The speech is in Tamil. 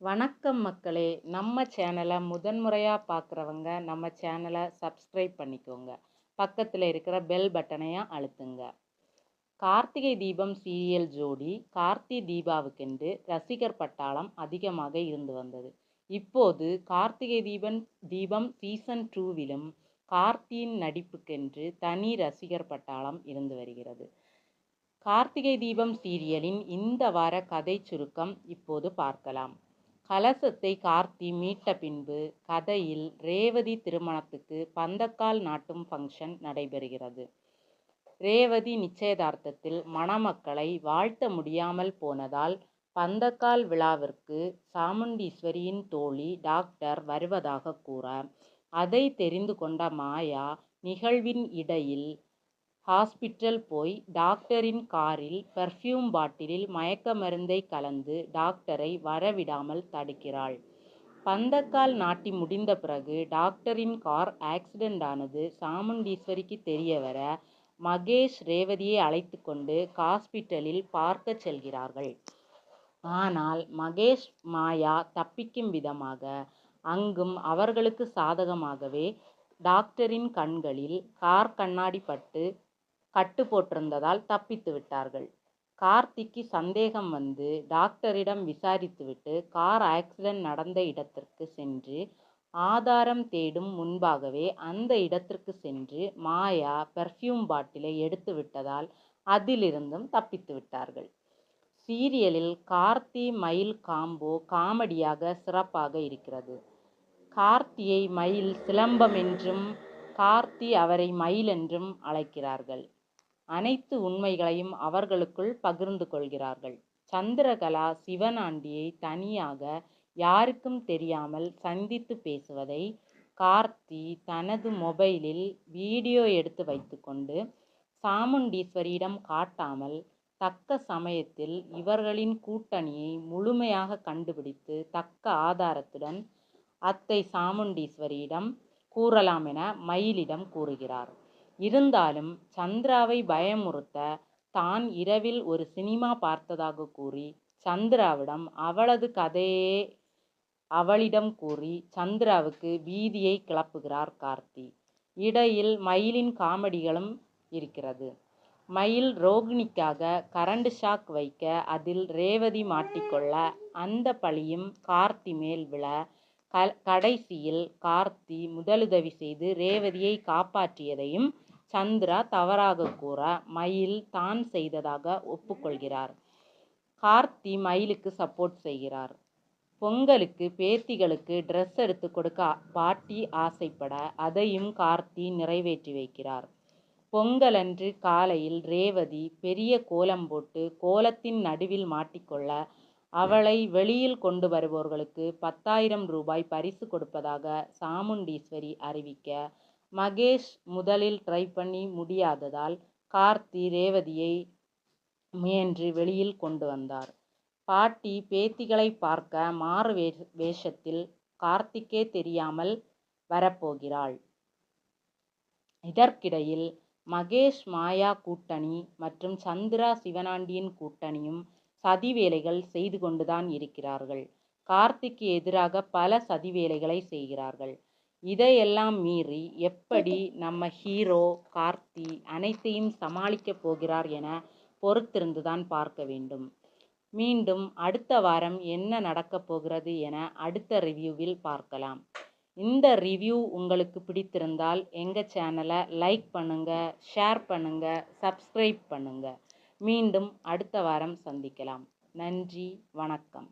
வணக்கம் மக்களே. நம்ம சேனலை முதன்முறையாக பார்க்குறவங்க நம்ம சேனலை சப்ஸ்கிரைப் பண்ணிக்கோங்க. பக்கத்தில் இருக்கிற பெல் பட்டனையும் அழுத்துங்க. கார்த்திகை தீபம் சீரியல் ஜோடி கார்த்தி தீபாவுக்கென்று ரசிகர் பட்டாளம் அதிகமாக இருந்து வந்தது. இப்போது கார்த்திகை தீபன் தீபம் சீசன் டூவிலும் கார்த்தியின் நடிப்புக்கென்று தனி ரசிகர் பட்டாளம் இருந்து வருகிறது. கார்த்திகை தீபம் சீரியலின் இந்த வார கதை சுருக்கம் இப்போது பார்க்கலாம். கலசத்தை கார்த்தி மீட்ட பின்பு கதையில் ரேவதி திருமணத்துக்கு பந்தக்கால் நாட்டும் ஃபங்க்ஷன் நடைபெறுகிறது. ரேவதி நிச்சயதார்த்தத்தில் மணமக்களை வாழ்த்த முடியாமல் போனதால் பந்தக்கால் விழாவிற்கு சாமுண்டீஸ்வரியின் தோழி டாக்டர் வருவதாக கூற அதை தெரிந்து கொண்ட மாயா நிகழ்வின் இடையில் ஹாஸ்பிட்டல் போய் டாக்டரின் காரில் பெர்ஃப்யூம் பாட்டிலில் மயக்க மருந்தை கலந்து டாக்டரை வரவிடாமல் தடுக்கிறாள். பந்தக்கால் நாட்டி முடிந்த பிறகு டாக்டரின் கார் ஆக்சிடென்ட் ஆனது சாமுண்டீஸ்வரிக்கு தெரிய வர மகேஷ் ரேவதியை அழைத்து கொண்டு ஹாஸ்பிட்டலில் பார்க்க செல்கிறார்கள். ஆனால் மகேஷ் மாயா தப்பிக்கும் விதமாக அங்கும் அவர்களுக்கு சாதகமாகவே டாக்டரின் கண்களில் கார் கண்ணாடி பட்டு கட்டு போட்டிருந்ததால் தப்பித்து விட்டார்கள். கார்த்திக்கு சந்தேகம் வந்து டாக்டரிடம் விசாரித்துவிட்டு கார் ஆக்சிடென்ட் நடந்த இடத்திற்கு சென்று ஆதாரம் தேடும் முன்பாகவே அந்த இடத்திற்கு சென்று மாயா பெர்ஃப்யூம் பாட்டிலை எடுத்து விட்டதால் அதிலிருந்தும் தப்பித்து விட்டார்கள். சீரியலில் கார்த்தி மயில் காம்போ காமெடியாக சிறப்பாக இருக்கிறது. கார்த்தியை மயில் சிலம்பம் என்றும் கார்த்தி அவரை மயில் என்றும் அழைக்கிறார்கள். அனைத்து உண்மைகளையும் அவர்களுக்குள் பகிர்ந்து கொள்கிறார்கள். சந்திரகலா சிவனாண்டியை தனியாக யாருக்கும் தெரியாமல் சந்தித்து பேசுவதை கார்த்தி தனது மொபைலில் வீடியோ எடுத்து வைத்துக்கொண்டு சாமுண்டீஸ்வரியிடம் காட்டாமல் தக்க சமயத்தில் இவர்களின் கூட்டணியை முழுமையாக கண்டுபிடித்து தக்க ஆதாரத்துடன் அத்தை சாமுண்டீஸ்வரியிடம் கூறலாம் என மயிலிடம் கூறுகிறார். இருந்தாலும் சந்திராவை பயமுறுத்த தான் இரவில் ஒரு சினிமா பார்த்ததாக கூறி சந்திராவிடம் அவளது கதையே அவளிடம் கூறி சந்திராவுக்கு பீதியை கிளப்புகிறார் கார்த்தி. இடையில் மயிலின் காமெடிகளும் இருக்கிறது. மயில் ரோகிணிக்காக கரண்ட் ஷாக் வைக்க அதில் ரேவதி மாட்டிக்கொள்ள அந்த பழியும் கார்த்தி மேல் விழ க கடைசியில் கார்த்தி முதலுதவி செய்து ரேவதியை காப்பாற்றியதையும் சந்திரா தவறாக கூற மயில் தான் செய்ததாக ஒப்புக்கொள்கிறார். கார்த்தி மயிலுக்கு சப்போர்ட் செய்கிறார். பொங்கலுக்கு பேத்திகளுக்கு ட்ரெஸ் எடுத்து கொடுக்க பாட்டி ஆசைப்பட அதையும் கார்த்தி நிறைவேற்றி வைக்கிறார். பொங்கலன்று காலையில் ரேவதி பெரிய கோலம் போட்டு கோலத்தின் நடுவில் மாட்டிக்கொள்ள அவளை வெளியில் கொண்டு வருபவர்களுக்கு பத்தாயிரம் ரூபாய் பரிசு கொடுப்பதாக சாமுண்டீஸ்வரி அறிவிக்க மகேஷ் முதலில் ட்ரை பண்ணி முடியாததால் கார்த்தி ரேவதியை முயன்று வெளியில் கொண்டு வந்தார். பாட்டி பேத்திகளை பார்க்க மாறு வே வேஷத்தில் கார்த்திக்கே தெரியாமல் வரப்போகிறாள். இதற்கிடையில் மகேஷ் மாயா கூட்டணி மற்றும் சந்திரா சிவனாண்டியின் கூட்டணியும் சதி வேலைகள் செய்து கொண்டுதான் இருக்கிறார்கள். கார்த்திக்கு எதிராக பல சதி வேலைகளை செய்கிறார்கள். இதையெல்லாம் மீறி எப்படி நம்ம ஹீரோ கார்த்தி அனைத்தையும் சமாளிக்கப் போகிறார் என பொறுத்திருந்துதான் பார்க்க வேண்டும். மீண்டும் அடுத்த வாரம் என்ன நடக்கப் போகிறது என அடுத்த ரிவ்யூவில் பார்க்கலாம். இந்த ரிவ்யூ உங்களுக்கு பிடித்திருந்தால் எங்கள் சேனலை லைக் பண்ணுங்கள் ஷேர் பண்ணுங்கள் சப்ஸ்கிரைப் பண்ணுங்கள் மீண்டும் அடுத்த வாரம் சந்திக்கலாம். நன்றி வணக்கம்.